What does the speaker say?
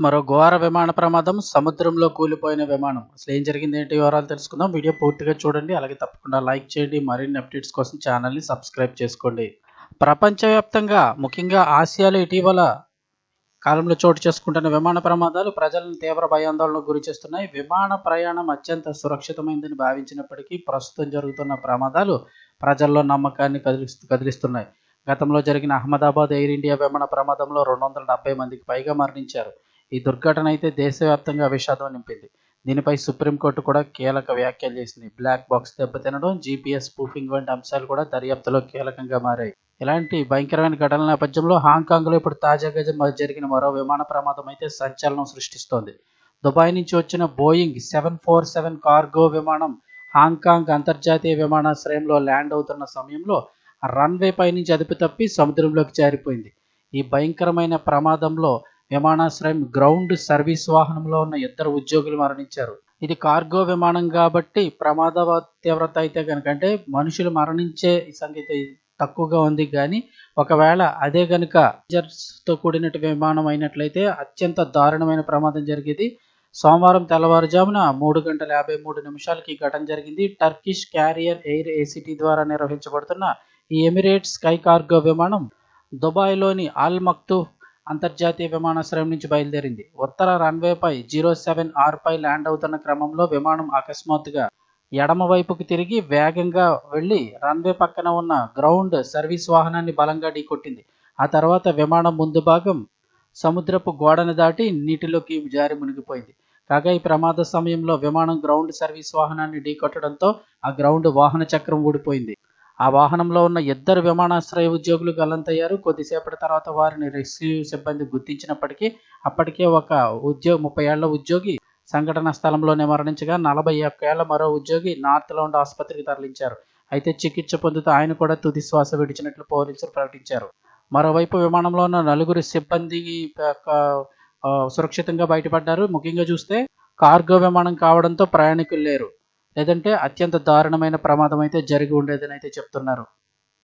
మరో ఘోర విమాన ప్రమాదం సముద్రంలో కూలిపోయిన విమానం. అసలు ఏం జరిగింది ఏంటి వివరాలు తెలుసుకుందాం. వీడియో పూర్తిగా చూడండి. అలాగే తప్పకుండా లైక్ చేయండి. మరిన్ని అప్డేట్స్ కోసం ఛానల్ని సబ్స్క్రైబ్ చేసుకోండి. ప్రపంచవ్యాప్తంగా ముఖ్యంగా ఆసియాలో ఇటీవల కాలంలో చోటు చేసుకుంటున్న విమాన ప్రమాదాలు ప్రజలను తీవ్ర భయాందోళనకు గురి చేస్తున్నాయి. విమాన ప్రయాణం అత్యంత సురక్షితమైందని భావించినప్పటికీ ప్రస్తుతం జరుగుతున్న ప్రమాదాలు ప్రజల్లో నమ్మకాన్ని కదిలిస్తు కదిలిస్తున్నాయి. గతంలో జరిగిన అహ్మదాబాద్ ఎయిర్ ఇండియా విమాన ప్రమాదంలో రెండు వందల డెబ్బై మందికి పైగా మరణించారు. ఈ దుర్ఘటన అయితే దేశవ్యాప్తంగా విషాదం నింపింది. దీనిపై సుప్రీంకోర్టు కూడా కీలక వ్యాఖ్యలు చేసింది. బ్లాక్ బాక్స్ దెబ్బతినడం జీపీఎస్ స్పూఫింగ్ వంటి అంశాలు కూడా దర్యాప్తులో కీలకంగా మారాయి. ఇలాంటి భయంకరమైన ఘటనల నేపథ్యంలో హాంకాంగ్లో ఇప్పుడు తాజాగా జరిగిన మరో విమాన ప్రమాదం అయితే సంచలనం సృష్టిస్తోంది. దుబాయ్ నుంచి వచ్చిన Boeing seven four seven cargo విమానం హాంకాంగ్ అంతర్జాతీయ విమానాశ్రయంలో ల్యాండ్ అవుతున్న సమయంలో రన్వే పై నుంచి అదుపు తప్పి సముద్రంలోకి జారిపోయింది. ఈ భయంకరమైన ప్రమాదంలో విమానాశ్రయం గ్రౌండ్ సర్వీస్ వాహనంలో ఉన్న ఇద్దరు ఉద్యోగులు మరణించారు. ఇది కార్గో విమానం కాబట్టి ప్రమాద తీవ్రత అయితే కనుక అంటే మనుషులు మరణించే సంగతి తక్కువగా ఉంది కానీ ఒకవేళ అదే కనుక తో కూడిన విమానం అయినట్లయితే అత్యంత దారుణమైన ప్రమాదం జరిగేది. సోమవారం తెల్లవారుజామున మూడు గంటల యాభై మూడు నిమిషాలకి ఈ ఘటన జరిగింది. టర్కిష్ క్యారియర్ ఎయిర్ ఏసిటీ ద్వారా నిర్వహించబడుతున్న ఈ ఎమిరేట్స్ స్కై కార్గో విమానం దుబాయ్లోని అల్ మక్తూ అంతర్జాతీయ విమానాశ్రయం నుంచి బయలుదేరింది. ఉత్తర రన్వేపై జీరో సెవెన్ ఆర్ పై ల్యాండ్ అవుతున్న క్రమంలో విమానం అకస్మాత్తుగా ఎడమ వైపుకు తిరిగి వేగంగా వెళ్ళి రన్వే పక్కన ఉన్న గ్రౌండ్ సర్వీస్ వాహనాన్ని బలంగా ఢీకొట్టింది. ఆ తర్వాత విమానం ముందు భాగం సముద్రపు గోడను దాటి నీటిలోకి జారి మునిగిపోయింది. కాగా ఈ ప్రమాద సమయంలో విమానం గ్రౌండ్ సర్వీస్ వాహనాన్ని ఢీకొట్టడంతో ఆ గ్రౌండ్ వాహన చక్రం ఊడిపోయింది. ఆ వాహనంలో ఉన్న ఇద్దరు విమానాశ్రయ ఉద్యోగులు గల్లంతయ్యారు కొద్దిసేపటి తర్వాత వారిని రెస్క్యూ సిబ్బంది గుర్తించినప్పటికీ అప్పటికే ఒక ఉద్యోగి ముప్పై ఏళ్ళ ఉద్యోగి సంఘటన స్థలంలోనే మరణించగా నలభై ఒక్క ఏళ్ళ మరో ఉద్యోగి నార్త్ లౌండ్ ఆసుపత్రికి తరలించారు. అయితే చికిత్స పొందుతూ ఆయన కూడా తుది శ్వాస విడిచినట్లు పోలీసులు ప్రకటించారు. మరోవైపు విమానంలో ఉన్న నలుగురు సిబ్బంది సురక్షితంగా బయటపడ్డారు. ముఖ్యంగా చూస్తే కార్గో విమానం కావడంతో ప్రయాణికులు లేరు. లేదంటే అత్యంత దారుణమైన ప్రమాదం అయితే జరిగి ఉండేదని అయితే చెప్తున్నారు.